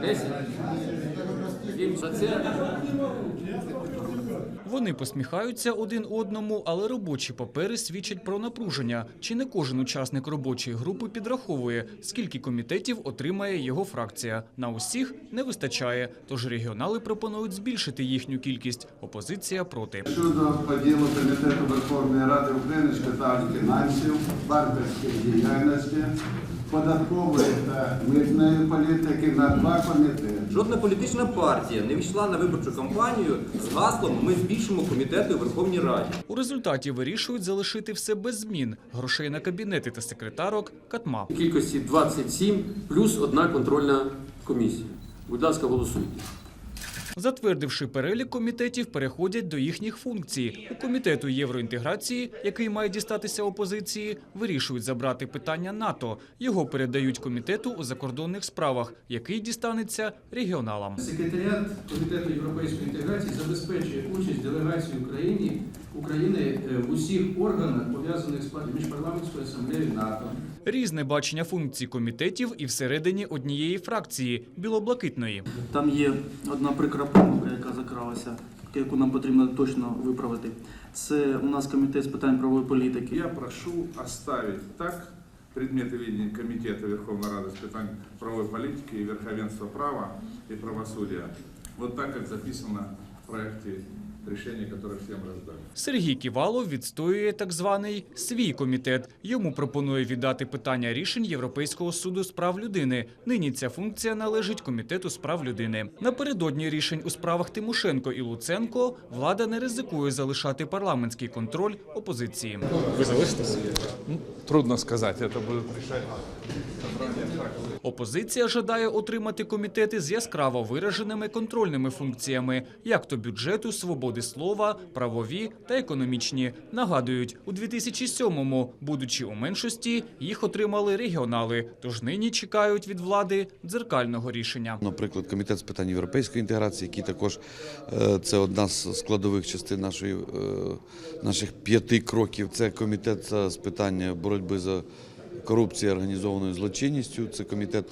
10. Їм за це Вони посміхаються один одному, але робочі папери свідчать про напруження. Чи не кожен учасник робочої групи підраховує, скільки комітетів отримає його фракція? На усіх не вистачає. Тож регіонали пропонують збільшити їхню кількість. Опозиція проти. Щодо поділу Комітету Верховної Ради України з питань фінансів, банківської діяльності, податкової та митної політики на два комітети. Жодна політична партія не війшла на виборчу кампанію з гаслом Ми збільшимо комітети у Верховній Раді. У результаті вирішують залишити все без змін. Грошей на кабінети та секретарок катма. кількості 27 плюс одна контрольна комісія. Будь ласка, голосуйте. Затвердивши перелік комітетів, переходять до їхніх функцій. У комітету євроінтеграції, який має дістатися опозиції, вирішують забрати питання НАТО. Його передають комітету у закордонних справах, який дістанеться регіоналам. Секретаріат Комітету європейської інтеграції забезпечує участь делегації України, України е, в усіх органах, пов'язаних з пар- міжпарламентською асамблеєю НАТО. Різне бачення функцій комітетів і всередині однієї фракції білоблакитної. Там є одна прикра помилка, яка закралася, яку нам потрібно точно виправити. Це у нас комітет з питань правової політики. Я прошу оставить так предметы видения Комитета Верховной Рады с питань правовой политики и верховенства права и правосудия, вот так, как записано в проекте решения, которое всем раздали. Сергій Ківалов відстоює так званий свій комітет. Йому пропонує віддати питання рішень Європейського суду з прав людини. Нині ця функція належить комітету з прав людини. Напередодні рішень у справах Тимошенко і Луценко влада не ризикує залишати парламентський контроль опозиції. Трудно сказать, это будет решать. Опозиція жадає отримати комітети з яскраво вираженими контрольними функціями, як то бюджету, свободи слова, правові та економічні. Нагадують, у 2007-му, будучи у меншості, їх отримали регіонали. Тож нині чекають від влади дзеркального рішення. Наприклад, комітет з питань європейської інтеграції, який також е, це одна з складових частин нашої е, наших п'яти кроків. Це комітет е, з питань боротьби за корупцією, організованою злочинністю. Це комітет.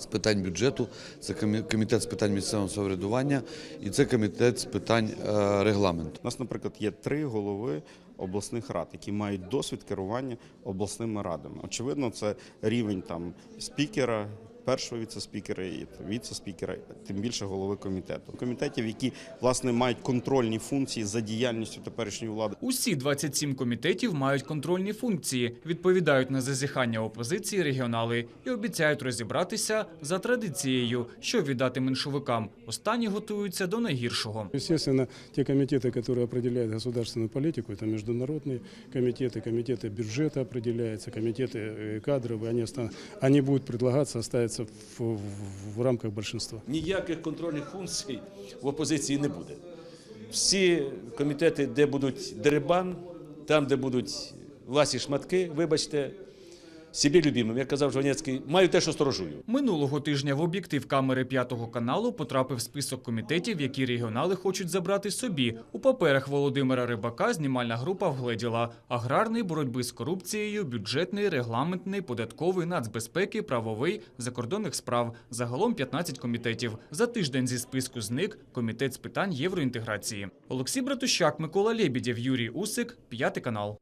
З питань бюджету, це комі- комітет з питань місцевого самоврядування і це комітет з питань е, регламенту. У нас, наприклад, є три голови обласних рад, які мають досвід керування обласними радами. Очевидно, це рівень там спікера Першого віце-спікера і віце-спікера, тим більше голови комітету. Комітетів, які власне мають контрольні функції за діяльністю теперішньої влади. Усі 27 комітетів мають контрольні функції, відповідають на зазіхання опозиції регіонали і обіцяють розібратися за традицією, що віддати меншовикам. Останні готуються до найгіршого. Естественно, те комитеты, которые определяют государственную политику, это международные комитеты, комитеты бюджета определяются, комитеты э, кадровые, они, оста- они будут предлагаться оставиться в, в- в рамках большинства. Ніяких контрольних функцій в опозиції не буде. Всі комітети, де будуть дерибан, там, де будуть власні шматки, вибачте, собі любимим, як казав Жванецький, маю те, що сторожую. Минулого тижня в об'єктив камери п'ятого каналу потрапив список комітетів, які регіонали хочуть забрати собі. У паперах Володимира Рибака знімальна група вгледіла аграрний, боротьби з корупцією, бюджетний, регламентний, податковий, нацбезпеки, правовий, закордонних справ. Загалом 15 комітетів. За тиждень зі списку зник комітет з питань євроінтеграції. Олексій Братущак, Микола Лєбідєв, Юрій Усик, п'ятий канал.